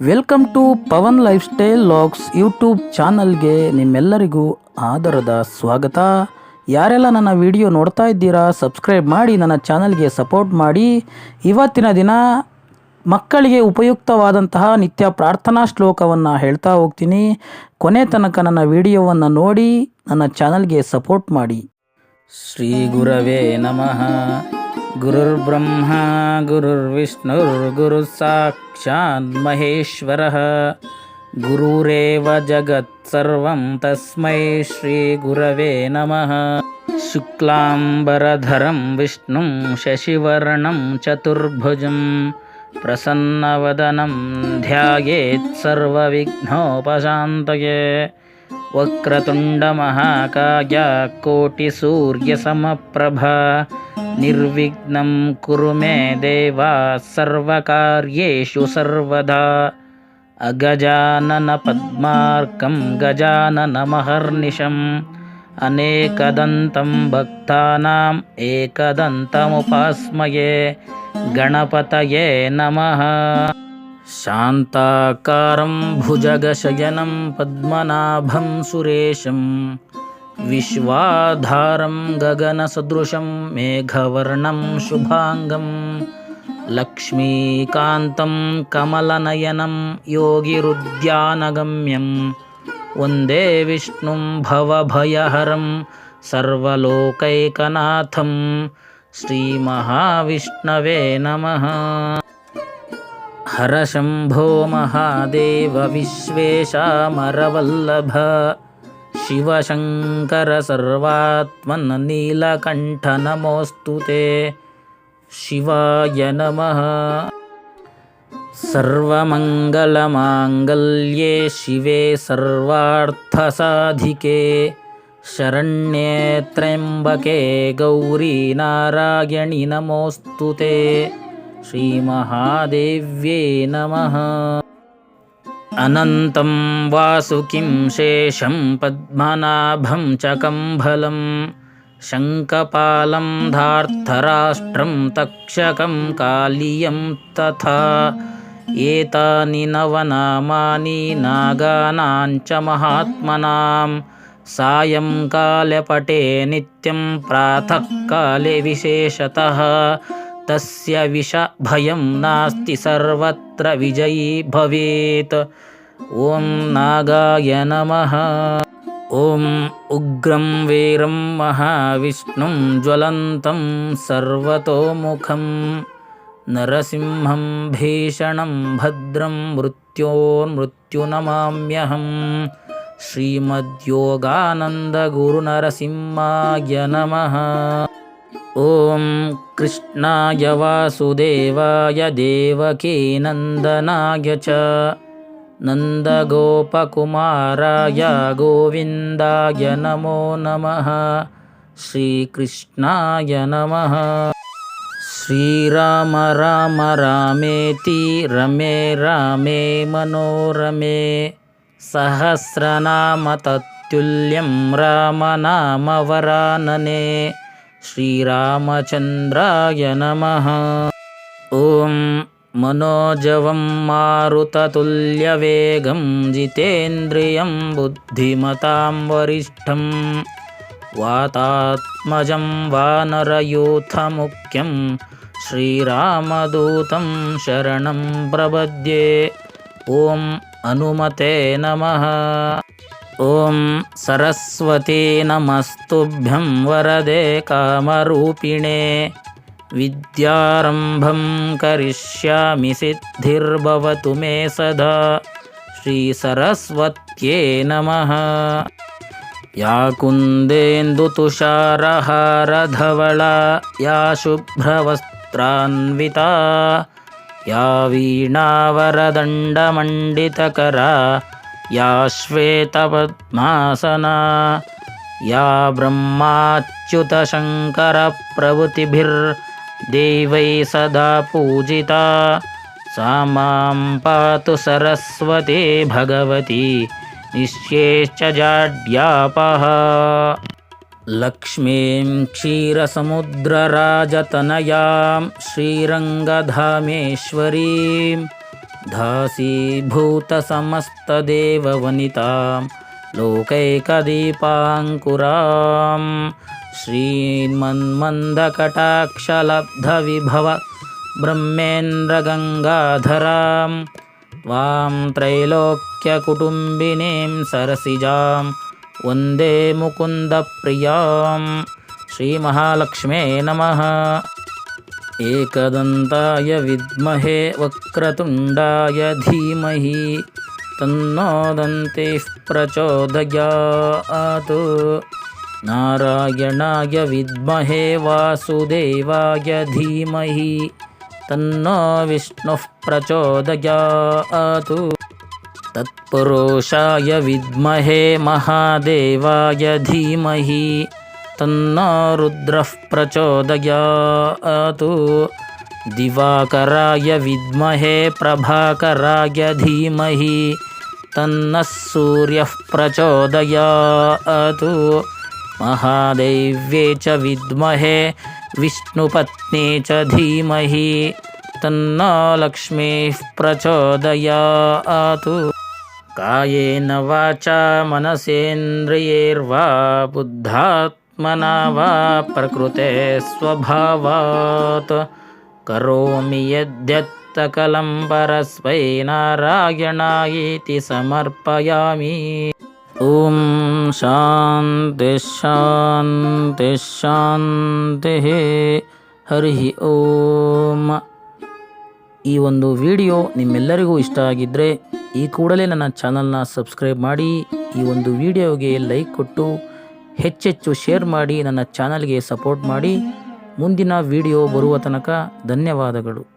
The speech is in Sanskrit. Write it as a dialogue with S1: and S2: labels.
S1: Welcome to Pavan lifestyle logs YouTube ಚಾನಲ್ಗೆ ನಿಮ್ಮೆಲ್ಲರಿಗೂ ಆದರದ ಸ್ವಾಗತ. ಯಾರೆಲ್ಲ ನನ್ನ ವಿಡಿಯೋ ನೋಡ್ತಾ ಇದ್ದೀರಾ ಸಬ್ಸ್ಕ್ರೈಬ್ ಮಾಡಿ, ನನ್ನ ಚಾನಲ್ಗೆ ಸಪೋರ್ಟ್ ಮಾಡಿ. ಇವತ್ತಿನ ದಿನ ಮಕ್ಕಳಿಗೆ ಉಪಯುಕ್ತವಾದಂತಹ ನಿತ್ಯ ಪ್ರಾರ್ಥನಾ ಶ್ಲೋಕವನ್ನು ಹೇಳ್ತಾ ಹೋಗ್ತೀನಿ. ಕೊನೆ ತನಕ ನನ್ನ ವಿಡಿಯೋವನ್ನು ನೋಡಿ, ನನ್ನ ಚಾನಲ್ಗೆ ಸಪೋರ್ಟ್ ಮಾಡಿ. श्रीगुरवे नमः। गुरुर्ब्रह्मा गुरुर्विष्णुर्गुरुसाक्षाद् महेश्वरः। गुरुरेव जगत्सर्वं तस्मै श्रीगुरवे नमः। शुक्लाम्बरधरं विष्णुं शशिवर्णं चतुर्भुजं प्रसन्नवदनं ध्यायेत्सर्वविघ्नोपशान्तये वक्रतुण्डमहाकाय कोटिसूर्यसमप्रभा। निर्विघ्नं कुरु मे देवा सर्वकार्येषु सर्वदा। अगजाननपद्मार्कं गजाननमहर्निशम्। अनेकदन्तं भक्तानाम् एकदन्तमुपास्मये। गणपतये नमः शान्ताकारं भुजगशयनं पद्मनाभं सुरेशं विश्वाधारं गगनसदृशं मेघवर्णं शुभाङ्गं लक्ष्मीकान्तं कमलनयनं योगिरुद्यानगम्यं वन्दे विष्णुं भवभयहरं सर्वलोकैकनाथं श्रीमहाविष्णवे नमः हरशम्भो महादेव विश्वेशामरवल्लभ शिवशङ्कर सर्वात्मन् नीलकण्ठ नमोऽस्तु ते। शिवाय नमः। सर्वमङ्गलमाङ्गल्ये शिवे सर्वार्थसाधिके शरण्ये त्र्यम्बके गौरी नारायणि नमोऽस्तु ते श्रीमहादेव्ये नमः। अनन्तं वासुकिं शेषं पद्मनाभं च कम्भलं शङ्खपालं धार्तराष्ट्रं तक्षकं कालियं तथा एतानि नवनामानि नागानां च महात्मनां। सायङ्काले पटे नित्यं प्रातःकाले विशेषतः तस्य विषभयं नास्ति सर्वत्र विजयी भवेत्। ॐ नागाय नमः। ॐ उग्रं वीरं महाविष्णुं ज्वलन्तं सर्वतोमुखं। नरसिंहं भीषणं भद्रं मृत्योर्मृत्युनमाम्यहं। श्रीमद्योगानन्दगुरुनरसिंहाय नमः ॐ कृष्णाय वासुदेवाय देवकीनन्दनाय च नन्दगोपकुमाराय गोविन्दाय नमो नमः। श्रीकृष्णाय नमः। श्रीराम राम रामेति रमे रामे मनोरमे। सहस्रनाम तत्तुल्यं रामनामवरानने श्रीरामचन्द्राय नमः। ॐ मनोजवं मारुततुल्यवेगं जितेन्द्रियं बुद्धिमतां वरिष्ठं वातात्मजं वानरयूथमुख्यं श्रीरामदूतं शरणं प्रपद्ये। ॐ हनुमते नमः ॐ सरस्वती नमस्तुभ्यं वरदे कामरूपिणे विद्यारम्भं करिष्यामि सिद्धिर्भवतु मे सदा। श्रीसरस्वत्यै नमः। या कुन्देन्दुतुषारहारधवला या शुभ्रवस्त्रान्विता या वीणावरदण्डमण्डितकरा या श्वेतपद्मासना या ब्रह्माच्युतशङ्करप्रभृतिभिर्देवैः सदा पूजिता। सा मां पातु सरस्वती भगवती निश्चेश्च जाड्यापः। लक्ष्मीं क्षीरसमुद्रराजतनयां श्रीरङ्गधामेश्वरीं दासीभूतसमस्तदेववनितां लोकैकदीपाङ्कुरां। श्रीमन्मन्दकटाक्षलब्धविभव ब्रह्मेन्द्रगङ्गाधरां। त्वां त्रैलोक्यकुटुम्बिनीं सरसिजां वंदे मुकुन्दप्रियाँ। श्रीमहालक्ष्मे नमः। एकदन्ताय विद्महे वक्रतुण्डाय धीमहि तन्नो दन्तिः प्रचोदयात्। नारायणाय विद्महे वासुदेवाय धीमहि तन्नो विष्णुः प्रचोदयात्। तत्पुरुषाय विद्महे महादेवाय धीमहि तन्नो रुद्रः प्रचोदयात् दिवाकराय विद्महे प्रभाकराय धीमहि तन्नः सूर्यः प्रचोदयात् महादैव्ये च विद्महे विष्णुपत्नी च धीमहि तन्नो लक्ष्मीः प्रचोदयात् कायेन वाचा मनसेन्द्रियैर्वा बुद्धात्मना वा प्रकृते स्वभावात् करोमि यद्यत्तकलं परस्मै नारायणायेति समर्पयामि ॐ शान्तिः शान्तिः शान्तिः ಹರಿ ಓಂ ಈ ಒಂದು ವಿಡಿಯೋ ನಿಮ್ಮೆಲ್ಲರಿಗೂ ಇಷ್ಟ ಆಗಿದ್ದರೆ ಈ ಕೂಡಲೇ ನನ್ನ ಚಾನಲ್ನ ಸಬ್ಸ್ಕ್ರೈಬ್ ಮಾಡಿ ಈ ಒಂದು ವಿಡಿಯೋಗೆ ಲೈಕ್ ಕೊಟ್ಟು ಹೆಚ್ಚೆಚ್ಚು ಶೇರ್ ಮಾಡಿ ನನ್ನ ಚಾನಲ್ಗೆ ಸಪೋರ್ಟ್ ಮಾಡಿ. ಮುಂದಿನ ವಿಡಿಯೋ ಬರುವ ತನಕ ಧನ್ಯವಾದಗಳು.